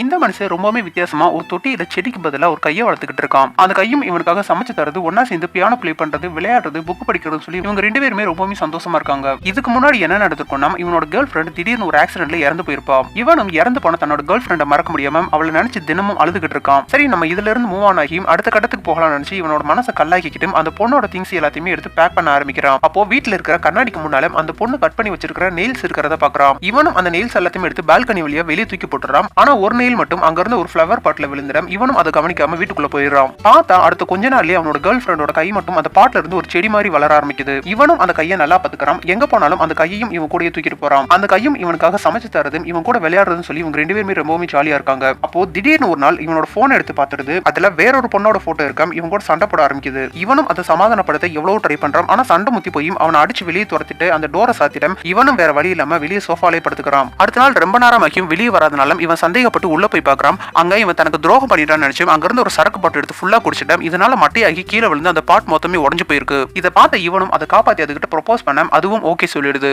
இந்த மனுஷன் ரொம்பவுமே வித்தியாசமா ஒரு தொட்டியில செடிக்கு பதிலாக ஒரு கையை வளர்த்துக்கிட்டு இருக்கான். அந்த கையும் இவனுக்காக சமைச்சு தரது ஒன்னா சேர்ந்து பியானோ ப்ளே பண்றது விளையாடுறது புக் படிக்கிறது சொல்லி இவங்க ரெண்டு பேருமே ரொம்பவுமே சந்தோஷமா இருக்காங்க. இதுக்கு முன்னாடி என்ன நடந்திருக்கும்னா இவனோட கேர்ள் ஃப்ரெண்ட் திடீர்னு ஒரு ஆக்சிடென்ட்ல இறந்து போயிருப்பா. இவனும் இறந்து போன தன்னோட கேர்ள் ஃப்ரெண்டை மறக்க முடியாம அவளை நினைச்சு தினமும் அழுதுகிட்டு இருக்கான். சரி நம்ம இதுல இருந்து மூவ் ஆன் ஆகி அடுத்த கட்டத்துக்கு போகலாம்னு நினைச்சு இவனோட மனசை கல்லாக்கிக்கிட்டு அந்த பொண்ணோட திங்ஸ் எல்லாத்தையுமே எடுத்து பேக் பண்ண ஆரம்பிக்கிறான். அப்போ வீட்டுல இருக்கிற கண்ணாடிக்கு முன்னால அந்த பொண்ணு கட் பண்ணி வச்சிருக்கிற நெயில்ஸ் இருக்கிறத பாக்குறான். இவனும் அந்த நெயில்ஸ் எல்லாத்தையும் எடுத்து பால்கனி வழியா வெளியே தூக்கி போட்டுறான் ஆனா ஒரு நெயில் மட்டும் அங்க இருந்து ஒரு ஃபிளவர் பாட்டில் விழுந்துடும். இவனும் அதை கவனிக்காம வீட்டுக்குள்ள போயிடுறான். பார்த்தா அடுத்த கொஞ்ச நாள்லயே அவனோட கேர்ள் ஃப்ரெண்டோட கை மட்டும் அந்த பாட்டில இருந்து ஒரு செடி மாதிரி வளர ஆரம்பிக்குது. இவனும் அந்த கையை நல்லா பாத்துக்கிறான். எங்க போனாலும் அந்த கையையும் இவன் கூட தூக்கிட்டு போறான். அந்த கையும் இவனுக்காக சமைச்சு தரதும் இவன் கூட விளையாடுறதுன்னு சொல்லி இவங்க ரெண்டு பேருமே ரொம்பவுமே ஜாலியா இருக்காங்க. அப்போ திடீர்னு ஒரு நாள் இவனோட போன் எடுத்து பார்த்துடுது. அதுல வேற ஒரு பொண்ணோட போட்டோ இருக்காம். இவன் கூட சண்டை போட ஆரம்பிக்குது. இவனும் அதை சமாதானப்படுத்த எவ்வளவு ட்ரை பண்றான். ஆனா சண்டை முத்தி போய் அவனை அடிச்சு வெளியே துரத்திட்டு அந்த டோரை சாத்திடம். இவனும் வேற வழி இல்லாம வெளியே சோஃபாலே படுத்துக்கிறான். அடுத்த நாள் ரொம்ப நேரம் ஆகியும் வெளியே வராதனால இவன் சந்தேகப்பட்டு உள்ள போய் பார்க்கறான். அங்க இவன் தனக்கு துரோகம் பண்ணிட்டான்னு நினைச்சு அங்கிருந்து ஒரு சரக்கு பாட்டு எடுத்து ஃபுல்லா குடிச்சிட்டான். இதனால மட்டையாகி கீழே விழுந்து அந்த பாட் மொத்தமே உடஞ்சு போயிருக்கு. இதை பார்த்த இவனும் அதை காப்பாத்தி அதுக்கிட்ட ப்ரொபோஸ் பண்ண அதுவும் ஓகே சொல்லிடுது.